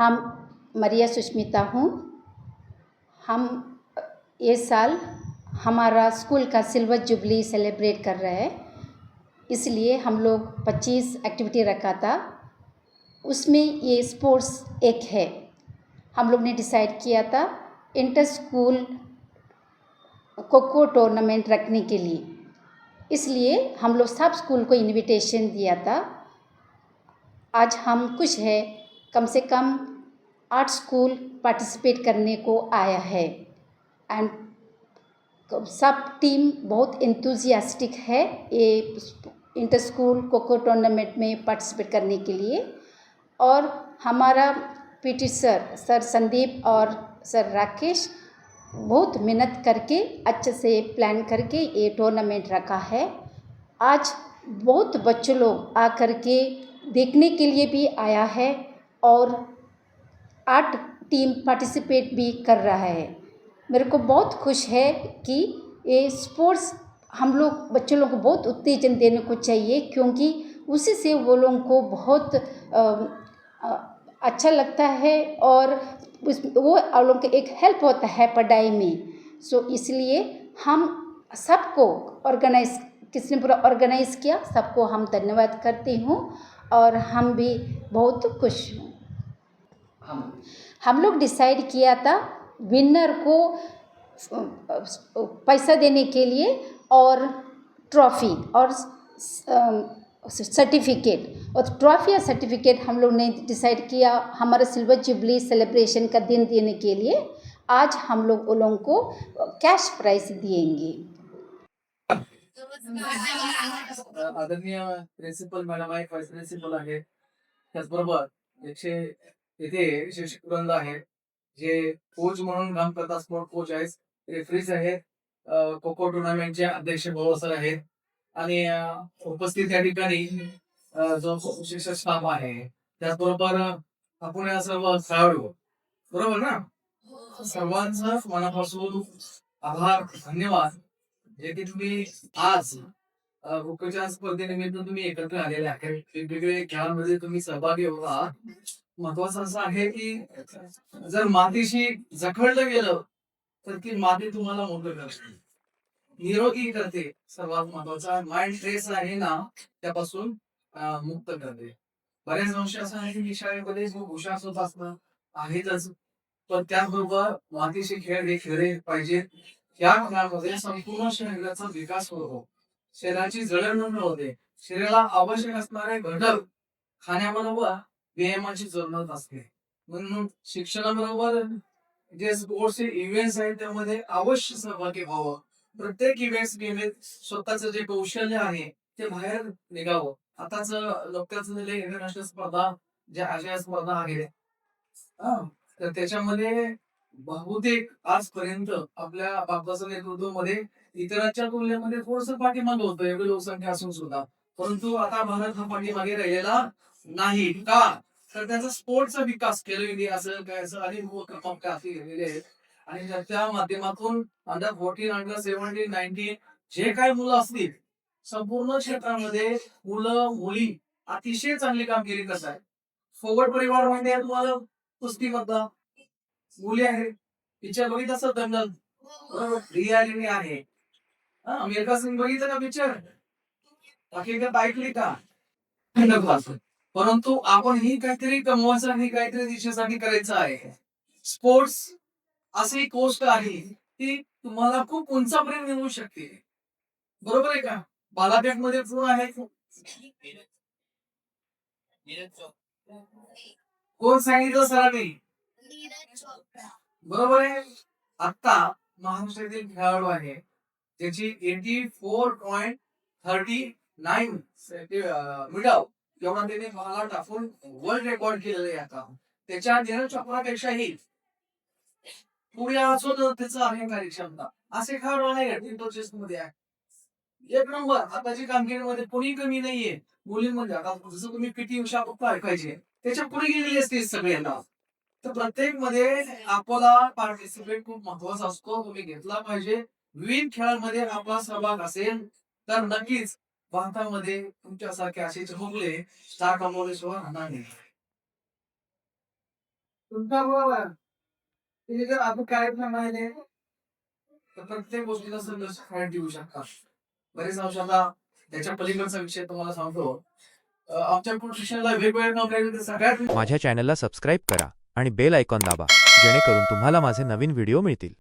हम मरिया सुष्मिता हूँ। हम ये साल हमारा स्कूल का सिल्वर जुबली सेलिब्रेट कर रहे हैं। इसलिए हम लोग 25 एक्टिविटी रखा था। उसमें ये स्पोर्ट्स एक है। हम लोग ने डिसाइड किया था इंटर स्कूल खोखो टूर्नामेंट रखने के लिए। इसलिए हम लोग सब स्कूल को इनविटेशन दिया था। आज हम खुश है कम से कम आठ स्कूल पार्टिसिपेट करने को आया है। एंड सब टीम बहुत इंतुजियास्टिक है ये इंटर स्कूल खोखो टूर्नामेंट में पार्टिसिपेट करने के लिए। और हमारा पीटी सर सर संदीप और सर राकेश बहुत मेहनत करके, अच्छे से प्लान करके ये टूर्नामेंट रखा है। आज बहुत बच्चे लोग आकर के देखने के लिए भी आया है। और आठ टीम पार्टिसिपेट भी कर रहा है। मेरे को बहुत खुश है कि ये स्पोर्ट्स हम लोग बच्चों लोग को बहुत उत्तेजन देने को चाहिए क्योंकि उसी से वो लोगों को बहुत अ, अ, अच्छा लगता है और उस वो लोगों को एक हेल्प होता है पढ़ाई में। सो इसलिए हम सबको ऑर्गेनाइज किसने पूरा ऑर्गेनाइज किया सबको हम धन्यवाद करती हूँ और हम भी बहुत खुश हूँ। हम हम लोग डिसाइड किया था विनर को पैसा देने के लिए और ट्रॉफी और सर्टिफिकेट और ट्रॉफी या सर्टिफिकेट हम लोग ने डिसाइड किया हमारा सिल्वर जुबली सेलिब्रेशन का दिन देने के लिए। आज हम लोग उन लोगों को कैश प्राइज देंगे। आदरणीय प्रिन्सिपल मॅडम आहे व्हाईस प्रिन्सिपल आहे त्याचबरोबर एकशे इथे शिक्षक वृंद आहे. जे कोच म्हणून काम करतात स्पोर्ट कोच आहेत रेफरीज आहेत. अं, खो खो टुर्नामेंटचे अध्यक्ष भाऊ सर आहेत. आणि उपस्थित या ठिकाणी जो शिक्षक स्टाफ आहे त्याचबरोबर आपण या सर्व खेळाडू. बरोबर ना? सर्वांचं मनापासून आभार धन्यवाद. जे की तुम्ही आज खोखोच्या स्पर्धेनिमित्त तुम्ही एकत्र आलेले आहे वेगवेगळे खेळांमध्ये तुम्ही सहभागी व्हा महत्वाचं असं आहे की जर मातीशी जखडलं गेलं तर ती माती तुम्हाला मोठं करते. निरोगी करते. सर्वात महत्त्वाचा माइंड स्ट्रेस आहे ना त्यापासून मुक्त करते. बऱ्याच अंश असं आहे की शाळेमध्ये जो हुशार होत असणं आहेतच. पण त्याबरोबर मातीशी खेळ हे खेळले पाहिजेत या खेळामध्ये संपूर्ण शरीराचा विकास होतो. शरीराची जडणघडण होते. शरीराला आवश्यक असणारे घटक खाण्याबरोबर व्यायामाची जरूरत असते. म्हणून शिक्षणाबरोबर जे स्पोर्ट्स इव्हेंट्स आहेत त्यामध्ये अवश्य सहभागी व्हावं. प्रत्येक इव्हेंट्स गेमेत स्वतःच जे कौशल्य आहे ते बाहेर निघावं. आताच नुकत्याच झालेल्या इंटरनॅशनल स्पर्धा ज्या आशिया स्पर्धा आहेत हा, तर त्याच्यामध्ये बहुतेक आजपर्यंत आपल्या बापाच्या नेतृत्वामध्ये इतरांच्या तुलनेमध्ये थोडस पाठीमागे होतं एवढी लोकसंख्या असून सुद्धा. परंतु आता भारत हा पाठीमागे राहिलेला नाही का? तर त्याचा स्पोर्टचा विकास खेलो इंडिया असेल काय असं आणि उपक्रम काफी आहेत. आणि त्या माध्यमातून under fourteen under seventeen nineteen जे काही मुलं असतील संपूर्ण क्षेत्रामध्ये मुलं मुली अतिशय चांगली कामगिरी करतात फोगट परिवार माहिती आहे तुम्हाला कुस्ती मधला मुली आहे पिक्चर बघित असत दंगल? रियालिटी आहे. अमेरिका सिंग बघितलं का पिक्चर बाकी ऐकली का? नको असं. परंतु आपण ही काहीतरी कमवायचं आणि काहीतरी दिशेसाठी करायचं आहे. स्पोर्ट्स अशी एक गोष्ट आहे ती तुम्हाला खूप उंचापर्यंत नेऊ शकते. बरोबर आहे का? बालापेठमध्ये कोण आहे? कोण सांगितलं सरांनी? बरोबर आहे. आता महाराष्ट्रातील खेळाडू आहे. त्याची eighty four point thirty nine मिडाव एवढा त्याने भाला टाकून वर्ल्ड रेकॉर्ड केलेले आहे आता. त्याच्या नीरज चोप्रापेक्षाही पुढे असून त्याचं आहे कार्यक्षमता. असे खेळाडू आहे? इंटरचेस मध्ये आहे. एक नंबर आताची कामगिरीमध्ये कोणी कमी नाहीये. मुलींमध्ये आता जसं तुम्ही पीटी उषा फक्त ऐकायचे त्याच्या पुढे गेलेली असते सगळ्यांना. तर प्रत्येकमध्ये आपला पार्टिसिपेट खूप महत्त्वाचा असतो. तुम्ही घेतला पाहिजे. विविध खेळांमध्ये आपला सहभाग असेल तर नक्कीच भारतामध्ये तुमच्यासारखे असे चमकले स्टार कमवल्याशिवाय राहणार नाही. तुमचा बरोबर ते जर आपण कार्यक्रम राहिले तर प्रत्येक गोष्टीला संघर्ष खाण्यात येऊ शकतात. बरेच अंश आता त्याच्या पलीकडचा विषय तुम्हाला सांगतो. आमच्या शिक्षणाला वेगवेगळ्या नोकऱ्या सगळ्यात माझ्या चॅनलला सबस्क्राईब करा आणि बेल आयकॉन दाबा जेणेकरून तुम्हाला माझे नवीन व्हिडिओ मिळतील.